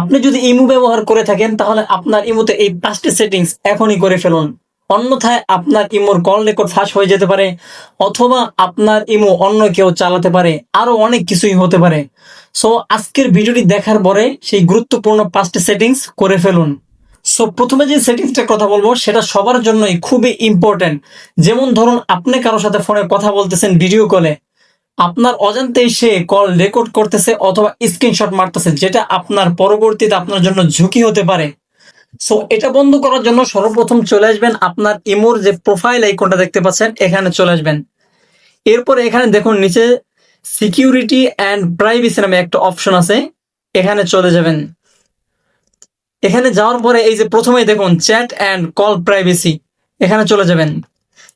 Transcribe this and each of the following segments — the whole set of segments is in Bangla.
আপনি যদি ইমো ব্যবহার করে থাকেন, তাহলে আপনার ইমোতে এই পাঁচটি সেটিংস এখনই করে ফেলুন। অন্যথায় আপনার ইমোর কল রেকর্ড ফাঁস হয়ে যেতে পারে, অথবা আপনার ইমো অন্য কেউ চালাতে পারে, আরও অনেক কিছুই হতে পারে। সো আজকের ভিডিওটি দেখার পরে সেই গুরুত্বপূর্ণ পাঁচটি সেটিংস করে ফেলুন। সো প্রথমে যে সেটিংসটার কথা বলব, সেটা সবার জন্যই খুবই ইম্পর্টেন্ট যেমন ধরুন, আপনি কারোর সাথে ফোনে কথা বলতেছেন ভিডিও কলে আপনার অজান্তেই সে কল রেকর্ড করতেছে অথবা স্ক্রিনশট মারতেছে, যেটা আপনার পরবর্তীতে আপনার জন্য ঝুঁকি হতে পারে। সো এটা বন্ধ করার জন্য সর্বপ্রথম চলে আসবেন আপনার ইমোর যে প্রোফাইল আইকনটা দেখতে পাচ্ছেন, এখানে চলে আসবেন। এরপর এখানে দেখুন, নিচে সিকিউরিটি অ্যান্ড প্রাইভেসি নামে একটা অপশন আছে, এখানে চলে যাবেন। এখানে যাওয়ার পরে এই যে প্রথমে দেখুন চ্যাট অ্যান্ড কল প্রাইভেসি এখানে চলে যাবেন।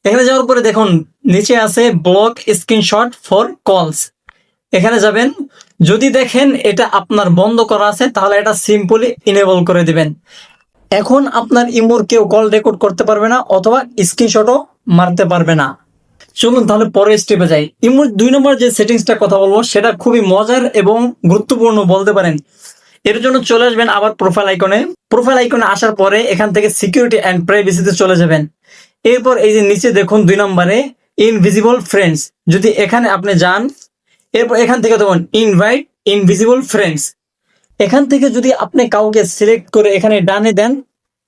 এখানে যাওয়ার পরে দেখুন, নিচে আছে ব্লক স্ক্রিনশট ফর কলস এখানে যাবেন, যদি দেখেন এটা আপনার বন্ধ করা আছে, তাহলে এটা সিম্পলি ইনেবল করে দিবেন। এখন আপনার ইমোর কেউ কল রেকর্ড করতে পারবে না, অথবা স্ক্রিনশটও মারতে পারবে না। চলুন তাহলে পরের স্টেপে যাই। ইমোর দুই নম্বর যে সেটিংসটা কথা বলব, সেটা খুবই মজার এবং গুরুত্বপূর্ণ বলতে পারেন। এর জন্য চলে আসবেন আবার প্রোফাইল আইকনে প্রোফাইল আইকনে আসার পরে এখান থেকে সিকিউরিটি অ্যান্ড প্রাইভেসিতে চলে যাবেন। এরপর এই যে নিচে দেখুন দুই নম্বরে ইনভিজিবল ফ্রেন্ডস যদি এখানে আপনি যান, এরপর এখান থেকে দেখুন ইনভাইট ইনভিজিবল ফ্রেন্ডস এখান থেকে যদি আপনি কাউকে সিলেক্ট করে এখানে ডানে দেন,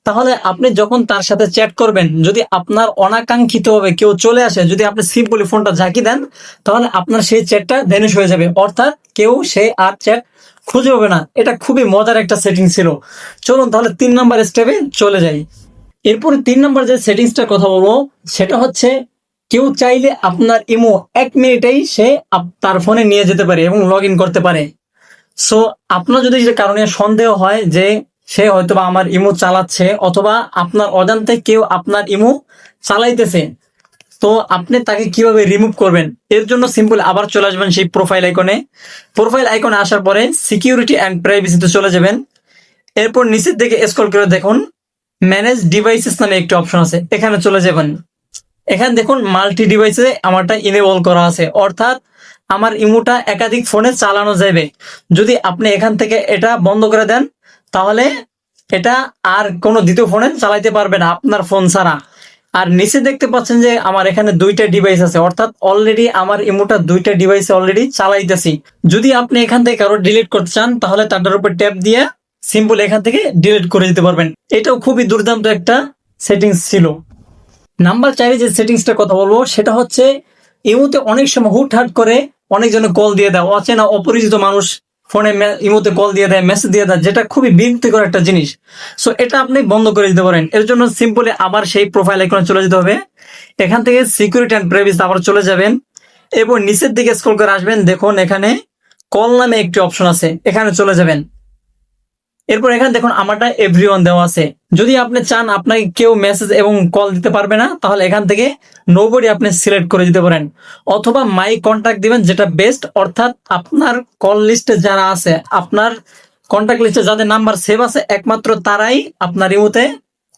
তাহলে আপনি যখন তার সাথে চ্যাট করবেন, যদি আপনার অনাকাঙ্ক্ষিতভাবে কেউ চলে আসে, যদি আপনি সিম্পলি ফোনটা ঝাঁকি দেন, তাহলে আপনার সেই চ্যাটটা ভ্যানিশ হয়ে যাবে। অর্থাৎ কেউ সেই আর চ্যাট খুঁজে পাবে না। এটা খুবই মজার একটা সেটিং ছিল। চলুন তাহলে তিন নাম্বার স্টেপে চলে যাই। এরপরে তিন নম্বর যে সেটিংসটার কথা বলব, সেটা হচ্ছে কেউ চাইলে আপনার ইমো এক মিনিটেই সে তার ফোনে নিয়ে যেতে পারে এবং লগ ইন করতে পারে। সো আপনার যদি যে কারণে সন্দেহ হয় যে সে হয়তোবা আমার ইমো চালাচ্ছে অথবা আপনার অজান্তে কেউ আপনার ইমো চালাইতেছে, তো আপনি তাকে কীভাবে রিমুভ করবেন? এর জন্য সিম্পল আবার চলে আসবেন সেই প্রোফাইল আইকনে প্রোফাইল আইকনে আসার পরে সিকিউরিটি অ্যান্ড প্রাইভেসিতে চলে যাবেন। এরপর নিচের দিকে স্ক্রল করে দেখুন। ম্যানেজ ডিভাইসেস নামে একটি অপশন আছে। এখানে চলে যাবেন। এখানে দেখুন মাল্টি ডিভাইসে আমারটা ইনেবল করা আছে। অর্থাৎ আমার ইমোটা একাধিক ফোনে চালানো যাবে। যদি আপনি এখান থেকে এটা বন্ধ করে দেন, তাহলে এটা আর কোনো দ্বিতীয় ফোনে চালাইতে পারবে না আপনার ফোন ছাড়া। আর নিচে দেখতে পাচ্ছেন যে আমার এখানে দুইটা ডিভাইস আছে। অর্থাৎ অলরেডি আমার ইমোটা দুইটা ডিভাইসে অলরেডি চালাইতেছি। যদি আপনি এখান থেকে কারও ডিলিট করতে চান, তাহলে তারটার উপর ট্যাপ দিয়ে সিম্পল এখান থেকে ডিলিট করে দিতে পারবেন। এটাও খুবই দুর্দান্ত একটা সেটিংস ছিল। নাম্বার চারে যে সেটিংসটার কথা বলব, সেটা হচ্ছে ইমোতে অনেক সময় হুটহাট করে অনেকজনে কল দিয়ে দেয়। অচেনা, অপরিচিত মানুষ ফোনে ইমোতে কল দিয়ে দেয় মেসেজ দিয়ে দেয়, যেটা খুবই বিরক্তিকর একটা জিনিস। সো এটা আপনি বন্ধ করে দিতে পারেন। এর জন্য সিম্পলি আবার সেই প্রোফাইল আইকনে চলে যেতে হবে। এখান থেকে সিকিউরিটি অ্যান্ড প্রাইভেসি আবার চলে যাবেন। এবং নিচের দিকে স্ক্রল করে আসবেন। দেখুন, এখানে কল নামে একটি অপশন আছে। এখানে চলে যাবেন। এরপর এখানে দেখুন আমারটা এভরিওয়ান দেওয়া আছে। যদি আপনি চান আপনাকে কেউ মেসেজ এবং কল দিতে পারবে না, তাহলে এখান থেকে নোবডি আপনি সিলেক্ট করে দিতে পারেন। অথবা মাই কন্ট্যাক্ট দিবেন, যেটা বেস্ট অর্থাৎ আপনার কল লিস্টে যারা আছে, আপনার কন্ট্যাক্ট লিস্টে যাদের নাম্বার সেভ আছে, একমাত্র তারাই আপনার ইমোতে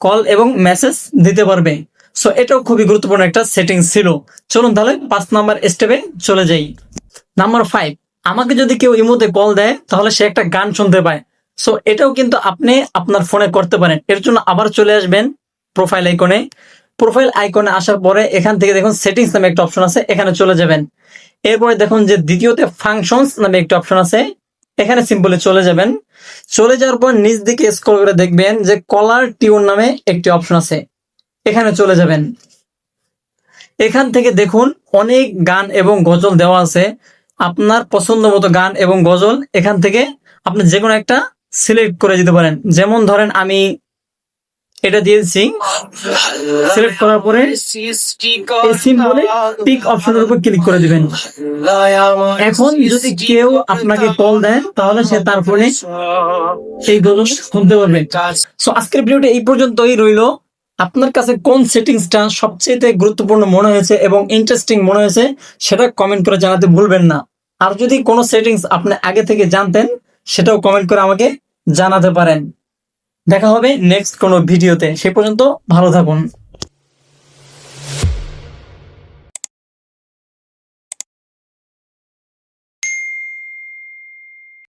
কল এবং মেসেজ দিতে পারবে। সো এটাও খুবই গুরুত্বপূর্ণ একটা সেটিং ছিল। চলুন তাহলে পাঁচ নাম্বার স্টেপে চলে যাই। নাম্বার ফাইভ আমাকে যদি কেউ ইমোতে কল দেয়, তাহলে সে একটা গান শুনতে পায়। সো এটাও কিন্তু আপনি আপনার ফোনে করতে পারেন। এর জন্য আবার চলে আসবেন প্রোফাইল আইকনে প্রোফাইল আইকনে আসার পরে এখান থেকে দেখুন সেটিংস নামে একটা অপশন আছে, এখানে চলে যাবেন। এরপরে দেখুন যে দ্বিতীয়তে ফাংশনস নামে একটা অপশন আছে, এখানে সিম্পলি চলে যাবেন। চলে যাওয়ার পর নিচ দিকে স্ক্রল করে দেখবেন যে কলার টিউন নামে একটি অপশন আছে, এখানে চলে যাবেন। এখান থেকে দেখুন অনেক গান এবং গজল দেওয়া আছে। আপনার পছন্দ মতো গান এবং গজল এখান থেকে আপনি যে কোনো একটা সিলেক্ট করে দিতে পারেন যেমন ধরেন আমি এটা দিয়েছি সিলেক্ট করার পরে সিম্বলে পিক অপশনের উপর ক্লিক করে দিবেন। এখন যদি কেউ আপনাকে কল দেয়, তাহলে সে তার ফোনে সেই গজল শুনতে পারবে। সো আজকের ভিডিওটা এই পর্যন্তই রইল। আপনার কাছে কোন সেটিংসটা সবচেয়ে গুরুত্বপূর্ণ মনে হয়েছে এবং ইন্টারেস্টিং মনে হয়েছে, সেটা কমেন্ট করে জানাতে ভুলবেন না। আর যদি কোনো সেটিংস আপনি আগে থেকে জানতেন সেটাও কমেন্ট করে আমাকে জানাতে পারেন। দেখা হবে নেক্সট কোনো ভিডিওতে। সে পর্যন্ত ভালো থাকুন।